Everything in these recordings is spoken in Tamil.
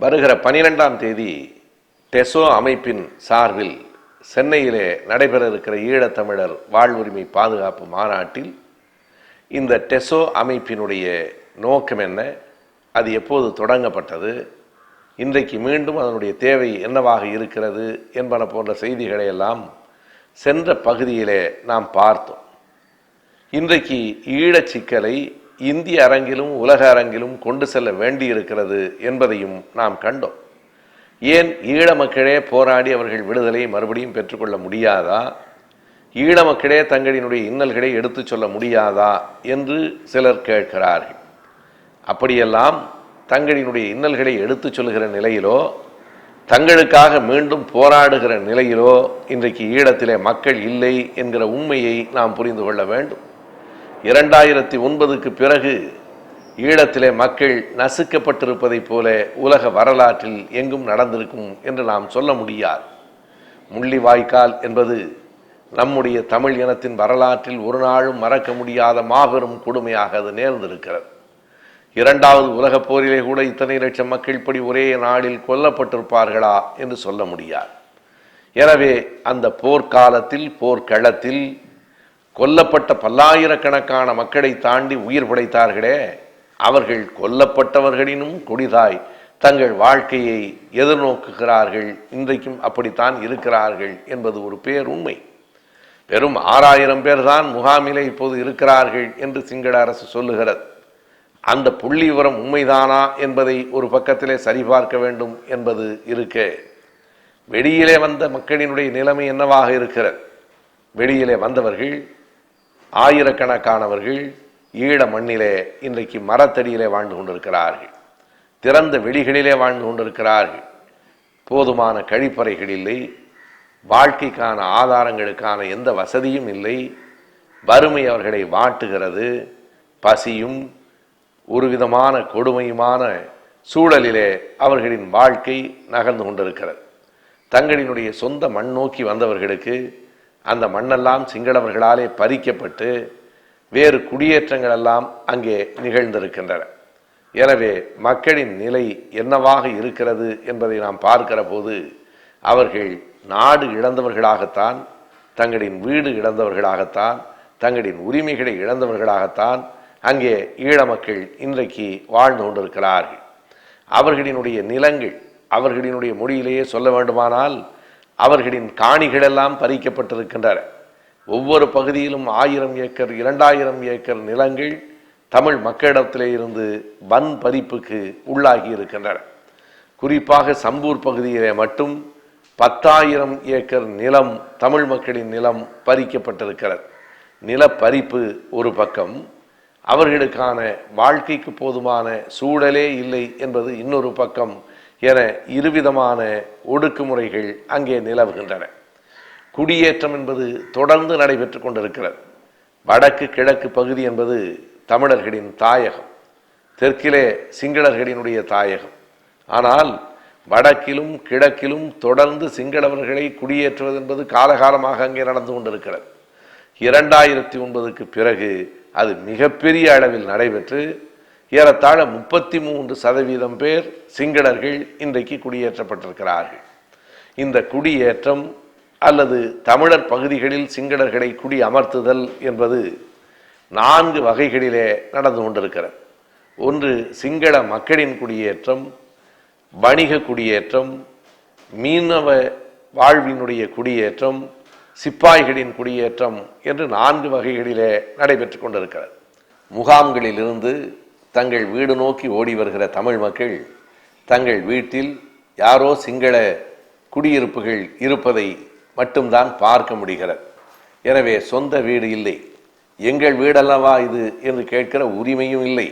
வருகிற பனிரெண்டாம் தேதி டெசோ அமைப்பின் சார்பில் சென்னையிலே நடைபெற இருக்கிற ஈழத்தமிழர் வாழ்வுரிமை பாதுகாப்பு மாநாட்டில் இந்த டெசோ அமைப்பினுடைய நோக்கம் என்ன? அது எப்போது தொடங்கப்பட்டது? இன்றைக்கு மீண்டும் அதனுடைய தேவை என்னவாக இருக்கிறது என்பன போன்ற செய்திகளை எல்லாம் சென்ற பகுதியிலே நாம் பார்த்தோம். இன்றைக்கு ஈழச் சிக்கலை இந்திய அரங்கிலும் உலக அரங்கிலும் கொண்டு செல்ல வேண்டியிருக்கிறது என்பதையும் நாம் கண்டோம். ஏன் ஈழ மக்களே போராடி அவர்கள் விடுதலை மறுபடியும் பெற்றுக்கொள்ள முடியாதா? ஈழ மக்களே தங்களினுடைய இன்னல்களை எடுத்துச் சொல்ல முடியாதா என்று சிலர் கேட்கிறார்கள். அப்படியெல்லாம் தங்களினுடைய இன்னல்களை எடுத்துச் சொல்கிற நிலையிலோ தங்களுக்காக மீண்டும் போராடுகிற நிலையிலோ இன்றைக்கு ஈழத்திலே மக்கள் இல்லை என்கிற உண்மையை நாம் புரிந்து கொள்ள வேண்டும். இரண்டாயிரத்தி ஒன்பதுக்கு பிறகு ஈழத்திலே மக்கள் நசுக்கப்பட்டிருப்பதைப் போல உலக வரலாற்றில் எங்கும் நடந்திருக்கும் என்று நாம் சொல்ல முடியாது. முள்ளிவாய்க்கால் என்பது நம்முடைய தமிழ் இனத்தின் வரலாற்றில் ஒரு நாளும் மறக்க முடியாத மாபெரும் கொடுமையாக அது நேர்ந்திருக்கிறது. இரண்டாவது உலகப் போரிலே கூட இத்தனை லட்சம் மக்கள் இப்படி ஒரே நாளில் கொல்லப்பட்டிருப்பார்களா என்று சொல்ல முடியாது. எனவே அந்த போர்க்காலத்தில் போர்க்களத்தில் கொல்லப்பட்ட பல்லாயிரக்கணக்கான மக்களை தாண்டி உயிர் பிழைத்தார்களே அவர்கள் கொல்லப்பட்டவர்களினும் கொடிதாய் தங்கள் வாழ்க்கையை எதிர்நோக்குகிறார்கள் இன்றைக்கும் அப்படித்தான் இருக்கிறார்கள் என்பது ஒரு பேருண்மை வெறும் ஆறாயிரம் பேர் தான் முகாமிலே இப்போது இருக்கிறார்கள் என்று சிங்கள அரசு சொல்லுகிறது. அந்த புள்ளி விவரம் உண்மைதானா என்பதை ஒரு பக்கத்திலே சரிபார்க்க வேண்டும் என்பது இருக்க. வெளியிலே வந்த மக்களினுடைய நிலைமை என்னவாக இருக்கிறது? வெளியிலே வந்தவர்கள் ஆயிரக்கணக்கானவர்கள் ஈழ மண்ணிலே இன்றைக்கு மரத்தடியிலே வாழ்ந்து கொண்டிருக்கிறார்கள். திறந்த வெளிகளிலே வாழ்ந்து கொண்டிருக்கிறார்கள். போதுமான கழிப்பறைகள் இல்லை. வாழ்க்கைக்கான ஆதாரங்களுக்கான எந்த வசதியும் இல்லை. வறுமை அவர்களை வாட்டுகிறது. பசியும் ஒரு விதமான கொடுமையுமான சூழலிலே அவர்களின் வாழ்க்கை நகர்ந்து கொண்டிருக்கிறது. தங்களினுடைய சொந்த மண் நோக்கி வந்தவர்களுக்கு அந்த மண்ணெல்லாம் சிங்களவர்களாலே பறிக்கப்பட்டு வேறு குடியேற்றங்கள் எல்லாம் அங்கே நிகழ்ந்திருக்கின்றன. எனவே மக்களின் நிலை என்னவாக இருக்கிறது என்பதை நாம் பார்க்கிற போது அவர்கள் நாடு இழந்தவர்களாகத்தான் தங்களின் வீடு இழந்தவர்களாகத்தான் தங்களின் உரிமைகளை இழந்தவர்களாகத்தான் அங்கே ஈழ மக்கள் இன்றைக்கு வாழ்ந்து கொண்டிருக்கிறார்கள். அவர்களினுடைய நிலங்கள் அவர்களினுடைய மொழியிலேயே சொல்ல வேண்டுமானால் அவர்களின் காணிகளெல்லாம் பறிக்கப்பட்டிருக்கின்றன. ஒவ்வொரு பகுதியிலும் ஆயிரம் ஏக்கர் இரண்டாயிரம் ஏக்கர் நிலங்கள் தமிழ் மக்களிடத்திலே இருந்து வன் பறிப்புக்கு உள்ளாகி இருக்கின்றன. குறிப்பாக சம்பூர் பகுதியிலே மட்டும் பத்தாயிரம் ஏக்கர் நிலம் தமிழ் மக்களின் நிலம் பறிக்கப்பட்டிருக்கிறது. நிலப்பறிப்பு ஒரு பக்கம் அவர்களுக்கான வாழ்க்கைக்கு போதுமான சூழலே இல்லை என்பது இன்னொரு பக்கம் என இருவிதமான ஒடுக்குமுறைகள் அங்கே நிலவுகின்றன. குடியேற்றம் என்பது தொடர்ந்து நடைபெற்று கொண்டிருக்கிறது. வடக்கு கிழக்கு பகுதி என்பது தமிழர்களின் தாயகம். தெற்கிலே சிங்களர்களினுடைய தாயகம். ஆனால் வடக்கிலும் கிழக்கிலும் தொடர்ந்து சிங்களவர்களை குடியேற்றுவது என்பது காலகாலமாக அங்கே நடந்து கொண்டிருக்கிறது. இரண்டாயிரத்தி ஒன்பதுக்கு பிறகு அது மிகப்பெரிய அளவில் நடைபெற்று ஏறத்தாழ முப்பத்தி மூன்று சதவீதம் பேர் சிங்களர்கள் இன்றைக்கு குடியேற்றப்பட்டிருக்கிறார்கள். இந்த குடியேற்றம் அல்லது தமிழர் பகுதிகளில் சிங்களர்களை குடி அமர்த்துதல் என்பது நான்கு வகைகளிலே நடந்து கொண்டிருக்கிறது. ஒன்று சிங்கள மக்களின் குடியேற்றம் வணிக குடியேற்றம் மீனவ வாழ்வினுடைய குடியேற்றம் சிப்பாய்களின் குடியேற்றம் என்று நான்கு வகைகளிலே நடைபெற்று கொண்டிருக்கிறது. முகாம்களிலிருந்து தங்கள் வீடு நோக்கி ஓடி வருகிற தமிழ் மக்கள் தங்கள் வீட்டில் யாரோ சிங்கள குடியிருப்புகள் இருப்பதை மட்டும்தான் பார்க்க முடிகிறது. எனவே சொந்த வீடு இல்லை. எங்கள் வீடல்லவா இது என்று கேட்கிற உரிமையும் இல்லை.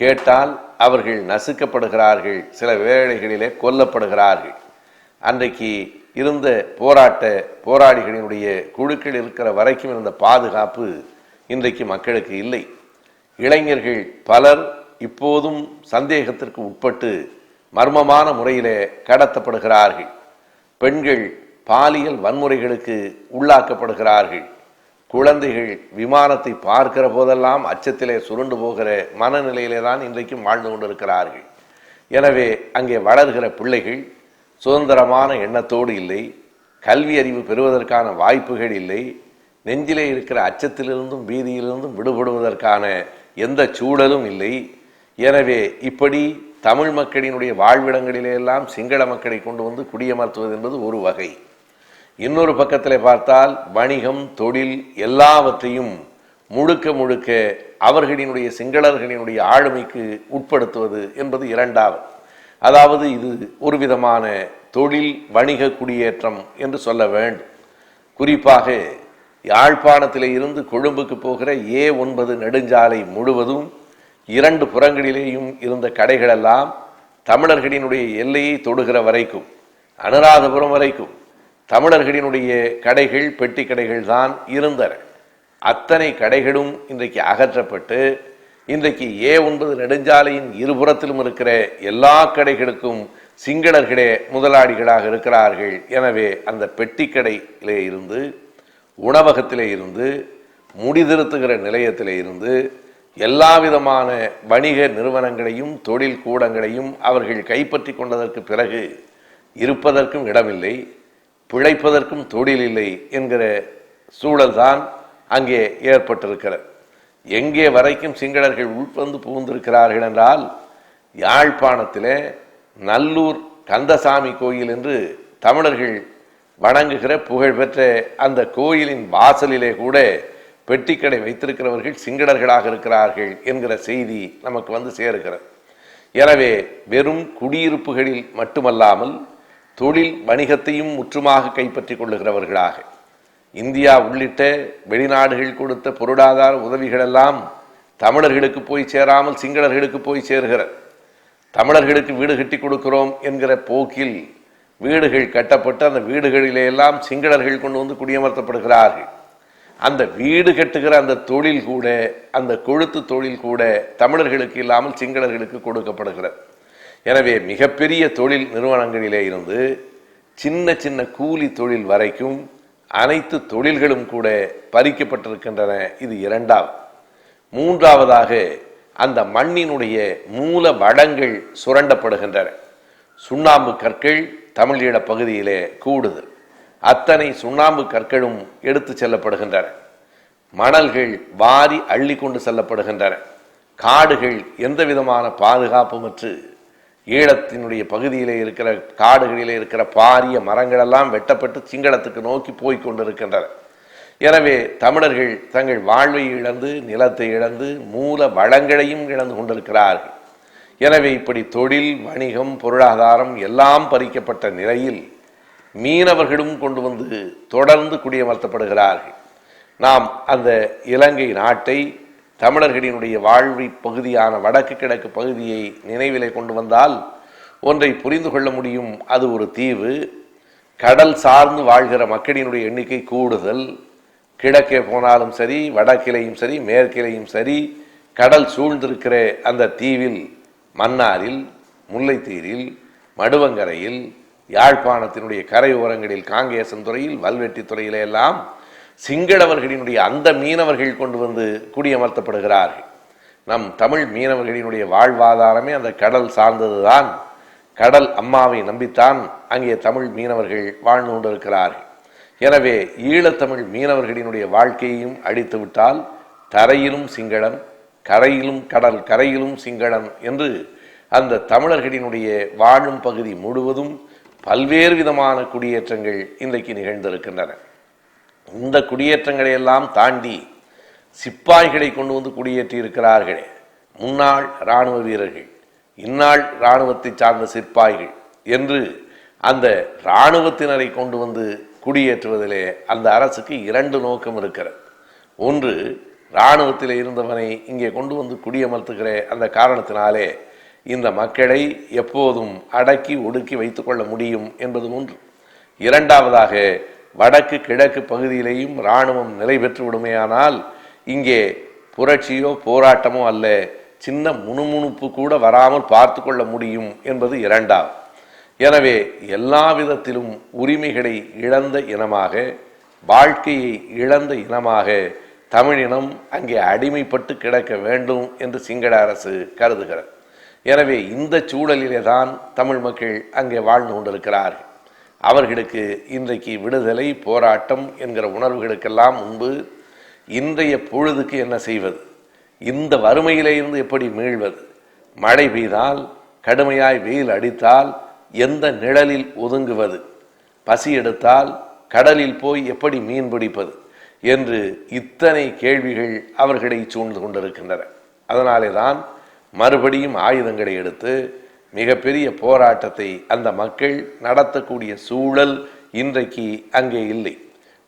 கேட்டால் அவர்கள் நசுக்கப்படுகிறார்கள். சில வேளைகளிலே கொல்லப்படுகிறார்கள். அன்றைக்கு இருந்த போராட்ட போராளிகளினுடைய குழுக்கள் இருக்கிற வரைக்கும் இருந்த பாதுகாப்பு இன்றைக்கு மக்களுக்கு இல்லை. இளைஞர்கள் பலர் இப்போதும் சந்தேகத்திற்கு உட்பட்டு மர்மமான முறையிலே கடத்தப்படுகிறார்கள். பெண்கள் பாலியல் வன்முறைகளுக்கு உள்ளாக்கப்படுகிறார்கள். குழந்தைகள் விமானத்தை பார்க்கிற போதெல்லாம் அச்சத்திலே சுருண்டு போகிற மனநிலையிலே தான் இன்றைக்கும் வாழ்ந்து கொண்டிருக்கிறார்கள். எனவே அங்கே வளர்கிற பிள்ளைகள் சுதந்திரமான எண்ணத்தோடு இல்லை கல்வி அறிவு பெறுவதற்கான வாய்ப்புகள் இல்லை நெஞ்சிலே இருக்கிற அச்சத்திலிருந்தும் பீதியிலிருந்தும் விடுபடுவதற்கான எந்த சூழலும் இல்லை. எனவே இப்படி தமிழ் மக்களினுடைய வாழ்விடங்களிலெல்லாம் சிங்கள மக்களை கொண்டு வந்து குடியமர்த்துவது என்பது ஒரு வகை. இன்னொரு பக்கத்தில் பார்த்தால் வணிகம் தொழில் எல்லாவற்றையும் முழுக்க முழுக்க அவர்களினுடைய சிங்களர்களினுடைய ஆளுமைக்கு உட்படுத்துவது என்பது இரண்டாவது. அதாவது இது ஒரு விதமான தொழில் வணிக குடியேற்றம் என்று சொல்ல வேண்டும். குறிப்பாக யாழ்ப்பாணத்தில் இருந்து கொழும்புக்கு போகிற ஏ ஒன்பது நெடுஞ்சாலை முழுவதும் இரண்டு புறங்களிலேயும் இருந்த கடைகளெல்லாம் தமிழர்களினுடைய எல்லையை தொடுகிற வரைக்கும் அனுராதபுரம் வரைக்கும் தமிழர்களினுடைய கடைகள் பெட்டி கடைகள் தான் இருந்தன. அத்தனை கடைகளும் இன்றைக்கு அகற்றப்பட்டு இன்றைக்கு ஏ ஒன்பது நெடுஞ்சாலையின் இருபுறத்திலும் இருக்கிற எல்லா கடைகளுக்கும் சிங்களர்களே முதலாளிகளாக இருக்கிறார்கள். எனவே அந்த பெட்டிக்கடையிலே இருந்து உணவகத்திலே இருந்து முடிதிருத்துகிற நிலையத்திலே இருந்து எல்லா விதமான வணிக நிறுவனங்களையும் தொழில் கூடங்களையும் அவர்கள் கைப்பற்றி கொண்டதற்கு பிறகு இருப்பதற்கும் இடமில்லை பிழைப்பதற்கும் தொழில் இல்லை என்கிற சூழல்தான் அங்கே ஏற்பட்டிருக்கிறது. எங்கே வரைக்கும் சிங்களர்கள் உள்வந்து புகுந்திருக்கிறார்கள் என்றால் யாழ்ப்பாணத்தில் நல்லூர் கந்தசாமி கோயில் என்று தமிழர்கள் வணங்குகிற புகழ்பெற்ற அந்த கோயிலின் வாசலிலே கூட பெட்டிக்கடை வைத்திருக்கிறவர்கள் சிங்களர்களாக இருக்கிறார்கள் என்கிற செய்தி நமக்கு வந்து சேருகிறது. எனவே வெறும் குடியிருப்புகளில் மட்டுமல்லாமல் தொழில் வணிகத்தையும் முற்றுமாக கைப்பற்றிக் கொள்ளுகிறவர்களாக இந்தியா உள்ளிட்ட வெளிநாடுகள் கொடுத்த பொருளாதார உதவிகளெல்லாம் தமிழர்களுக்கு போய் சேராமல் சிங்களர்களுக்கு போய் சேருகிறது. தமிழர்களுக்கு வீடு கட்டி கொடுக்கிறோம் என்கிற போக்கில் வீடுகள் கட்டப்பட்டு அந்த வீடுகளிலே எல்லாம் சிங்களர்கள் கொண்டு வந்து குடியமர்த்தப்படுகிறார்கள். அந்த வீடு கட்டுகிற அந்த தொழில் கூட அந்த கொழுத்து தொழில் கூட தமிழர்களுக்கு இல்லாமல் சிங்களர்களுக்கு கொடுக்கப்படுகிறது. எனவே மிகப்பெரிய தொழில் நிறுவனங்களிலே இருந்து சின்ன சின்ன கூலி தொழில் வரைக்கும் அனைத்து தொழில்களும் கூட பறிக்கப்பட்டிருக்கின்றன. இது இரண்டாவது. மூன்றாவதாக அந்த மண்ணினுடைய மூல வடங்கள் சுரண்டப்படுகின்றன. சுண்ணாம்பு கற்கள் தமிழீழ பகுதியிலே கூடுதல் அத்தனை சுண்ணாம்பு கற்களும் எடுத்து செல்லப்படுகின்றன. மணல்கள் வாரி அள்ளி கொண்டு செல்லப்படுகின்றன. காடுகள் எந்த விதமான பாதுகாப்புமற்று ஈழத்தினுடைய பகுதியிலே இருக்கிற காடுகளிலே இருக்கிற பாரிய மரங்களெல்லாம் வெட்டப்பட்டு சிங்களத்துக்கு நோக்கி போய்க் கொண்டிருக்கின்றன. எனவே தமிழர்கள் தங்கள் வாழ்வை இழந்து நிலத்தை இழந்து மூல வளங்களையும் இழந்து கொண்டிருக்கிறார்கள். எனவே இப்படி தொழில் வணிகம் பொருளாதாரம் எல்லாம் பறிக்கப்பட்ட நிலையில் மீனவர்களும் கொண்டு வந்து தொடர்ந்து குடியமர்த்தப்படுகிறார்கள். நாம் அந்த இலங்கை நாட்டை தமிழர்களினுடைய வாழ்வி பகுதியான வடக்கு கிழக்கு பகுதியை நினைவிலை கொண்டு வந்தால் ஒன்றை புரிந்து கொள்ள முடியும். அது ஒரு தீவு. கடல் சார்ந்து வாழ்கிற மக்களினுடைய எண்ணிக்கை கூடுதல். கிழக்கே போனாலும் சரி வடக்கிலையும் சரி மேற்கிலையும் சரி கடல் சூழ்ந்திருக்கிற அந்த தீவில் மன்னாரில் முல்லைத்தீரில் மடுவங்கரையில் யாழ்ப்பாணத்தினுடைய கரையோரங்களில் வல்வெட்டித் துறையில எல்லாம் சிங்களவர்களினுடைய அந்த மீனவர்கள் கொண்டு வந்து குடியமர்த்தப்படுகிறார்கள். நம் தமிழ் மீனவர்களினுடைய வாழ்வாதாரமே அந்த கடல் சார்ந்ததுதான். கடல் அம்மாவை நம்பித்தான் அங்கே தமிழ் மீனவர்கள் வாழ்ந்து கொண்டிருக்கிறார்கள். எனவே ஈழத்தமிழ் மீனவர்களினுடைய வாழ்க்கையையும் அடித்துவிட்டால் தரையிலும் சிங்களம் கரையிலும் கடல் கரையிலும் சிங்களம் என்று அந்த தமிழர்களினுடைய வாழும் பகுதி முழுவதும் பல்வேறு விதமான குடியேற்றங்கள் இன்றைக்கு நிகழ்ந்திருக்கின்றன. இந்த குடியேற்றங்களை எல்லாம் தாண்டி சிப்பாய்களை கொண்டு வந்து குடியேற்றி இருக்கிறார்களே. முன்னாள் இராணுவ வீரர்கள் இந்நாள் இராணுவத்தை சார்ந்த சிப்பாய்கள் என்று அந்த இராணுவத்தினரை கொண்டு வந்து குடியேற்றுவதிலே அந்த அரசுக்கு இரண்டு நோக்கம் இருக்கிறது. ஒன்று இராணுவத்தில் இருந்தவனை இங்கே கொண்டு வந்து குடியமர்த்துகிற அந்த காரணத்தினாலே இந்த மக்களை எப்போதும் அடக்கி ஒடுக்கி வைத்துக்கொள்ள முடியும் என்பது ஒன்று. இரண்டாவதாக வடக்கு கிழக்கு பகுதியிலேயும் இராணுவம் நிலை பெற்று விடுமையானால் இங்கே புரட்சியோ போராட்டமோ அல்ல சின்ன முணுமுணுப்பு கூட வராமல் பார்த்து கொள்ள முடியும் என்பது இரண்டாவது எனவே எல்லா விதத்திலும் உரிமைகளை இழந்த இனமாக வாழ்க்கையை இழந்த இனமாக தமிழினம் அங்கே அடிமைப்பட்டு கிடக்க வேண்டும் என்று சிங்கள அரசு கருதுகிறது. எனவே இந்த சூழலிலே தான் தமிழ் மக்கள் அங்கே வாழ்ந்து கொண்டிருக்கிறார்கள். அவர்களுக்கு இன்றைக்கு விடுதலை போராட்டம் என்கிற உணர்வுகளுக்கெல்லாம் முன்பு இன்றைய பொழுதுக்கு என்ன செய்வது? இந்த வறுமையிலிருந்து எப்படி மீள்வது? மழை பெய்தால் கடுமையாய் வெயில் அடித்தால் எந்த நிழலில் ஒதுங்குவது? பசி எடுத்தால் கடலில் போய் எப்படி மீன் பிடிப்பது? என்று இத்தனை கேள்விகள் அவர்களை சூழ்ந்து கொண்டிருக்கின்றன. அதனாலே தான் மறுபடியும் ஆயுதங்களை எடுத்து மிகப்பெரிய போராட்டத்தை அந்த மக்கள் நடத்தக்கூடிய சூழல் இன்றைக்கு அங்கே இல்லை.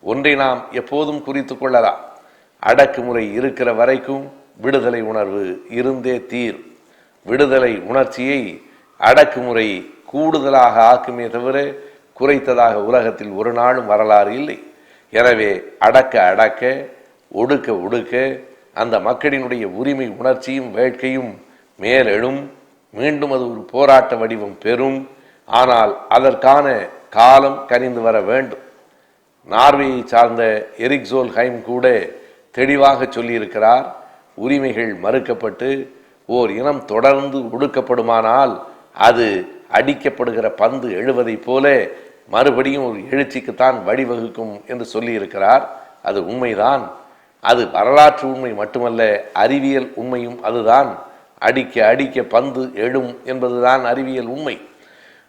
ஒன்றை நாம் எப்போதும் குறித்து கொள்ளலாம். அடக்குமுறை இருக்கிற வரைக்கும் விடுதலை உணர்வு இருந்தே தீர். விடுதலை உணர்ச்சியை அடக்குமுறை கூடுதலாக ஆக்குமே தவிர குறைத்ததாக உலகத்தில் ஒரு நாளும் வரலாறு இல்லை. எனவே அடக்க அடக்க ஒடுக்க ஒடுக்க அந்த மக்களினுடைய உரிமை உணர்ச்சியும் வேட்கையும் மேலெழும். மீண்டும் அது ஒரு போராட்ட வடிவம் பெறும். ஆனால் அதற்கான காலம் கனிந்து வர வேண்டும். நார்வேயை சார்ந்த எரிக் ஹைம் கூட தெளிவாக சொல்லியிருக்கிறார் உரிமைகள் மறுக்கப்பட்டு ஓர் இனம் தொடர்ந்து ஒடுக்கப்படுமானால் அது அடிக்கப்படுகிற பந்து எழுவதைப் போல மறுபடியும் ஒரு எழுச்சிக்குத்தான் வழிவகுக்கும் என்று சொல்லியிருக்கிறார். அது உண்மைதான். அது வரலாற்று உண்மை மட்டுமல்ல அறிவியல் உண்மையும் அதுதான். அடிக்க அடிக்க பந்து எழும் என்பதுதான் அறிவியல் உண்மை.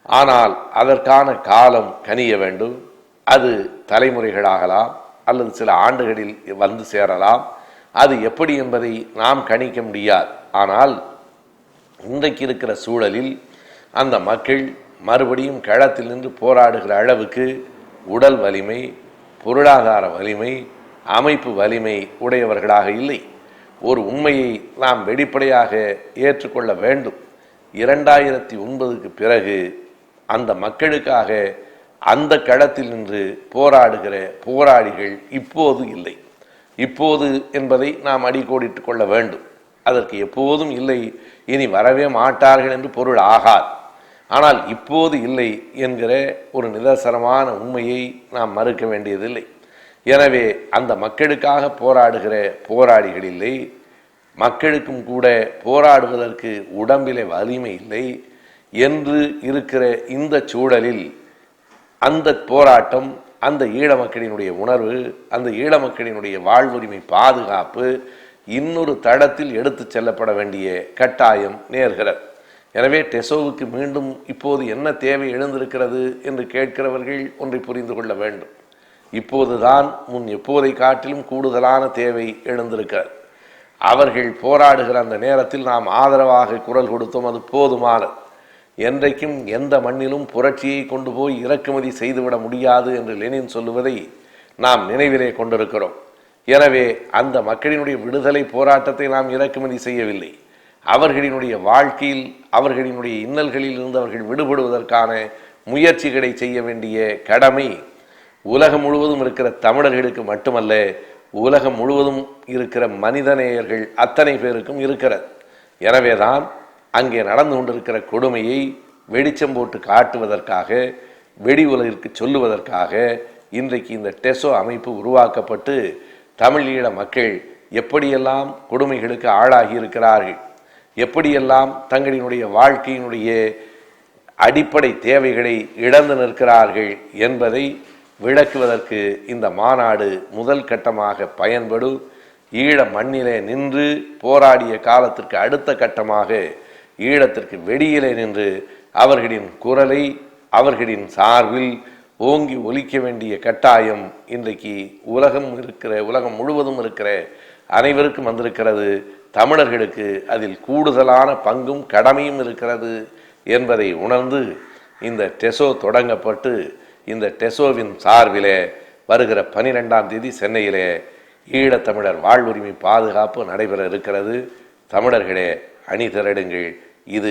ஆனால் அதற்கான காலம் கனிய வேண்டும். அது தலைமுறைகளாகலாம் அல்லது சில ஆண்டுகளில் வந்து சேரலாம். அது எப்படி என்பதை நாம் கணிக்க முடியாது. ஆனால் இன்றைக்கு இருக்கிற சூழலில் அந்த மக்கள் மறுபடியும் களத்தில் நின்று போராடுகிற அளவுக்கு உடல் வலிமை பொருளாதார வலிமை அமைப்பு வலிமை உடையவர்களாக இல்லை. ஒரு உண்மையை நாம் வெளிப்படையாக ஏற்றுக்கொள்ள வேண்டும். இரண்டாயிரத்தி ஒன்பதுக்கு பிறகு அந்த மக்களுக்காக அந்த களத்தில் நின்று போராடுகிற போராளிகள் இப்போது இல்லை. இப்போது என்பதை நாம் அடிக்கோடிட்டுக் கொள்ள வேண்டும். அதற்கு எப்போதும் இல்லை. இனி வரவே மாட்டார்கள் என்று பொருள் ஆகாது. ஆனால் இப்போது இல்லை என்கிற ஒரு நிதர்சனமான உண்மையை நாம் மறுக்க வேண்டியதில்லை. எனவே அந்த மக்களுக்காக போராடுகிற போராளிகள் இல்லை மக்களுக்கும் கூட போராடுவதற்கு உடம்பிலே வலிமை இல்லை என்று இருக்கிற இந்த சூழலில் அந்த போராட்டம் அந்த ஈழ மக்களினுடைய உணர்வு அந்த ஈழ மக்களினுடைய வாழ்வுரிமை பாதுகாப்பு இன்னொரு தடத்தில் எடுத்து செல்லப்பட வேண்டிய கட்டாயம் நேர்கிறது. எனவே டெசோவுக்கு மீண்டும் இப்போது என்ன தேவை எழுந்திருக்கிறது என்று கேட்கிறவர்கள் ஒன்றை புரிந்து கொள்ள வேண்டும். இப்போதுதான் முன் எப்போதை காட்டிலும் கூடுதலான தேவை எழுந்திருக்கிறது. அவர்கள் போராடுகிற அந்த நேரத்தில் நாம் ஆதரவாக குரல் கொடுத்தோம் அது போதுமானது. என்றைக்கும் எந்த மண்ணிலும் புரட்சியை கொண்டு போய் இறக்குமதி செய்துவிட முடியாது என்று லெனின் சொல்லுவதை நாம் நினைவிலே கொண்டிருக்கிறோம். எனவே அந்த மக்களினுடைய விடுதலை போராட்டத்தை நாம் இறக்குமதி செய்யவில்லை. அவர்களினுடைய வாழ்க்கையில் அவர்களினுடைய இன்னல்களில் இருந்து அவர்கள் விடுபடுவதற்கான முயற்சிகளை செய்ய வேண்டிய கடமை உலகம் முழுவதும் இருக்கிற தமிழர்களுக்கு மட்டுமல்ல உலகம் முழுவதும் இருக்கிற மனிதநேயர்கள் அத்தனை பேருக்கும் இருக்கிறது. எனவேதான் அங்கே நடந்து கொண்டிருக்கிற கொடுமையை வெடிச்சம் போட்டு காட்டுவதற்காக வெடி உலகிற்கு சொல்லுவதற்காக இன்றைக்கு இந்த டெசோ அமைப்பு உருவாக்கப்பட்டு தமிழீழ மக்கள் எப்படியெல்லாம் கொடுமைகளுக்கு ஆளாகி இருக்கிறார்கள் எப்படியெல்லாம் தங்களினுடைய வாழ்க்கையினுடைய அடிப்படை தேவைகளை இழந்து நிற்கிறார்கள் என்பதை விளக்குவதற்கு இந்த மாநாடு முதல் கட்டமாக பயன்படும். ஈழ மண்ணிலே நின்று போராடிய காலத்திற்கு அடுத்த கட்டமாக ஈழத்திற்கு வெளியிலே நின்று அவர்களின் குரலை அவர்களின் சார்பில் ஓங்கி ஒலிக்க வேண்டிய கட்டாயம் இன்றைக்கு உலகம் இருக்கிற உலகம் முழுவதும் இருக்கிற அனைவருக்கும் வந்திருக்கிறது. தமிழர்களுக்கு அதில் கூடுதலான பங்கும் கடமையும் இருக்கிறது என்பதை உணர்ந்து இந்த டெசோ தொடங்கப்பட்டு இந்த டெசோவின் சார்பிலே வருகிற பனிரெண்டாம் தேதி சென்னையிலே ஈழத்தமிழர் வாழ்வுரிமை பாதுகாப்பு நடைபெற இருக்கிறது. தமிழர்களே அணி திரடுங்கள். இது